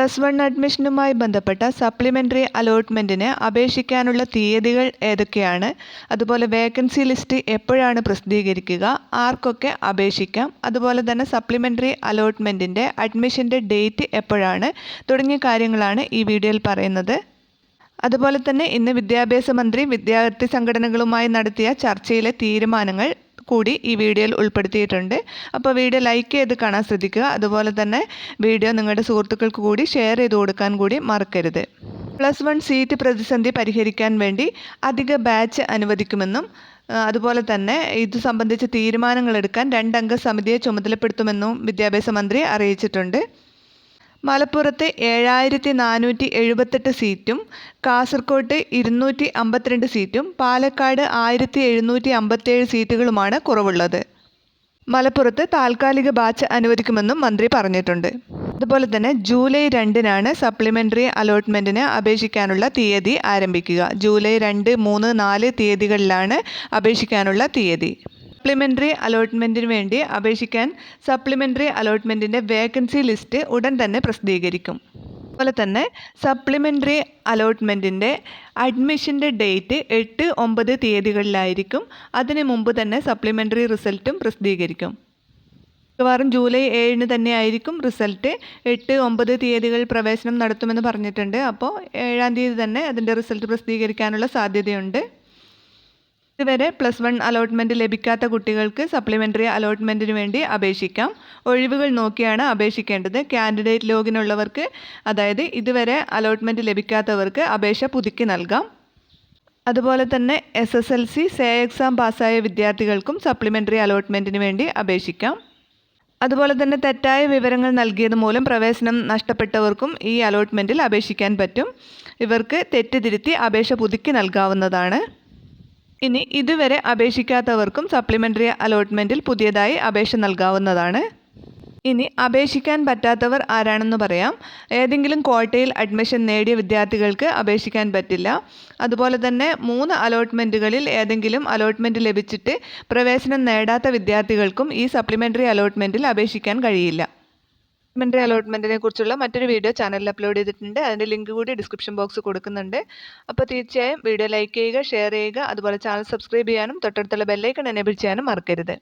Plus one അഡ്മിഷനുമായി ബന്ധപ്പെട്ട supplementary അലോട്ട്മെന്റിന് അപേക്ഷിക്കാനുള്ള തീയതികൾ ഏതൊക്കെയാണ്? അതുപോലെ വേക്കൻസി ലിസ്റ്റ് എപ്പോഴാണ് പ്രസിദ്ധീകരിക്കുക? ആർക്കൊക്കെ അപേക്ഷിക്കാം? അതുപോലെ തന്നെ സപ്ലിമെന്ററി അലോട്ട്മെന്റിന്റെ അഡ്മിഷന്റെ ഡേറ്റ് എപ്പോഴാണ്? തുടങ്ങിയ കാര്യങ്ങളാണ് ഈ വീഡിയോയിൽ പറയുന്നത്. അതുപോലെ തന്നെ ഇന്ന് വിദ്യാഭ്യാസ മന്ത്രി വിദ്യാർത്ഥി സംഘടനകളുമായി നടത്തിയ ചർച്ചയിലെ തീരുമാനങ്ങൾ കൂടി ഈ വീഡിയോയിൽ ഉൾപ്പെടുത്തിയിട്ടുണ്ട്. അപ്പോൾ വീഡിയോ ലൈക്ക് ചെയ്ത് കാണാൻ ശ്രദ്ധിക്കുക. അതുപോലെ തന്നെ വീഡിയോ നിങ്ങളുടെ സുഹൃത്തുക്കൾക്ക് കൂടി ഷെയർ ചെയ്ത് കൊടുക്കാൻ കൂടി മറക്കരുത്. പ്ലസ് വൺ സീറ്റ് പ്രതിസന്ധി പരിഹരിക്കാൻ വേണ്ടി അധിക ബാച്ച് അനുവദിക്കുമെന്നും അതുപോലെ തന്നെ ഇത് സംബന്ധിച്ച് തീരുമാനങ്ങളെടുക്കാൻ രണ്ടംഗ സമിതിയെ ചുമതലപ്പെടുത്തുമെന്നും വിദ്യാഭ്യാസ മന്ത്രി അറിയിച്ചിട്ടുണ്ട്. മലപ്പുറത്ത് ഏഴായിരത്തി നാനൂറ്റി എഴുപത്തെട്ട് സീറ്റും കാസർകോട്ട് ഇരുന്നൂറ്റി അമ്പത്തിരണ്ട് സീറ്റും പാലക്കാട് ആയിരത്തി എഴുന്നൂറ്റി അമ്പത്തേഴ് സീറ്റുകളുമാണ് കുറവുള്ളത്. മലപ്പുറത്ത് താൽക്കാലിക ബാച്ച് അനുവദിക്കുമെന്നും മന്ത്രി പറഞ്ഞിട്ടുണ്ട്. അതുപോലെ തന്നെ ജൂലൈ രണ്ടിനാണ് സപ്ലിമെന്ററി അലോട്ട്മെന്റിന് അപേക്ഷിക്കാനുള്ള തീയതി ആരംഭിക്കുക. ജൂലൈ രണ്ട് മൂന്ന് നാല് തീയതികളിലാണ് അപേക്ഷിക്കാനുള്ള തീയതി. സപ്ലിമെന്ററി അലോട്ട്മെന്റിന് വേണ്ടി അപേക്ഷിക്കാൻ സപ്ലിമെന്ററി അലോട്ട്മെന്റിന്റെ വേക്കൻസി ലിസ്റ്റ് ഉടൻ തന്നെ പ്രസിദ്ധീകരിക്കും. അതുപോലെ തന്നെ സപ്ലിമെന്ററി അലോട്ട്മെന്റിന്റെ അഡ്മിഷന്റെ ഡേറ്റ് എട്ട് ഒമ്പത് തീയതികളിലായിരിക്കും. അതിന് മുമ്പ് തന്നെ സപ്ലിമെന്ററി റിസൾട്ടും പ്രസിദ്ധീകരിക്കും. മിക്കവാറും ജൂലൈ ഏഴിന് തന്നെ ആയിരിക്കും റിസൾട്ട് എട്ട് ഒമ്പത് തീയതികൾ പ്രവേശനം നടത്തുമെന്ന് പറഞ്ഞിട്ടുണ്ട്. അപ്പോൾ ഏഴാം തീയതി തന്നെ അതിന്റെ റിസൾട്ട് പ്രസിദ്ധീകരിക്കാനുള്ള സാധ്യതയുണ്ട്. ഇതുവരെ പ്ലസ് വൺ അലോട്ട്മെന്റ് ലഭിക്കാത്ത കുട്ടികൾക്ക് സപ്ലിമെന്ററി അലോട്ട്മെന്റിന് വേണ്ടി അപേക്ഷിക്കാം. ഒഴിവുകൾ നോക്കിയാണ് അപേക്ഷിക്കേണ്ടത്. കാൻഡിഡേറ്റ് ലോഗിനുള്ളവർക്ക് അതായത് ഇതുവരെ അലോട്ട്മെന്റ് ലഭിക്കാത്തവർക്ക് അപേക്ഷ പുതുക്കി നൽകാം. അതുപോലെ തന്നെ S S L C say exam പാസ്സായ വിദ്യാർത്ഥികൾക്കും സപ്ലിമെന്ററി അലോട്ട്മെന്റിന് വേണ്ടി അപേക്ഷിക്കാം. അതുപോലെ തന്നെ തെറ്റായ വിവരങ്ങൾ നൽകിയത് മൂലം പ്രവേശനം നഷ്ടപ്പെട്ടവർക്കും ഈ അലോട്ട്മെന്റിൽ അപേക്ഷിക്കാൻ പറ്റും. ഇവർക്ക് തെറ്റ് അപേക്ഷ പുതുക്കി നൽകാവുന്നതാണ്. ഇനി ഇതുവരെ അപേക്ഷിക്കാത്തവർക്കും സപ്ലിമെന്ററി അലോട്ട്മെന്റിൽ പുതിയതായി അപേക്ഷ നൽകാവുന്നതാണ്. ഇനി അപേക്ഷിക്കാൻ പറ്റാത്തവർ ആരാണെന്ന് പറയാം. ഏതെങ്കിലും കോട്ടയിൽ അഡ്മിഷൻ നേടിയ വിദ്യാർത്ഥികൾക്ക് അപേക്ഷിക്കാൻ പറ്റില്ല. അതുപോലെ തന്നെ മൂന്ന് അലോട്ട്മെന്റുകളിൽ ഏതെങ്കിലും അലോട്ട്മെന്റ് ലഭിച്ചിട്ട് പ്രവേശനം നേടാത്ത വിദ്യാർത്ഥികൾക്കും ഈ സപ്ലിമെന്ററി അലോട്ട്മെന്റിൽ അപേക്ഷിക്കാൻ കഴിയില്ല. സപ്ലിമെന്ററി അലോട്ട്മെന്റിനെ കുറിച്ചുള്ള മറ്റൊരു വീഡിയോ ചാനലിൽ അപ്ലോഡ് ചെയ്തിട്ടുണ്ട്. അതിന്റെ ലിങ്ക് കൂടി ഡിസ്ക്രിപ്ഷൻ ബോക്സ് കൊടുക്കുന്നുണ്ട്. അപ്പോൾ തീർച്ചയായും വീഡിയോ ലൈക്ക് ചെയ്യുക ഷെയർ ചെയ്യുക അതുപോലെ ചാനൽ സബ്സ്ക്രൈബ് ചെയ്യാനും തൊട്ടടുത്തുള്ള ബെല്ലൈക്കൺ എനേബിൾ ചെയ്യാനും മറക്കരുത്.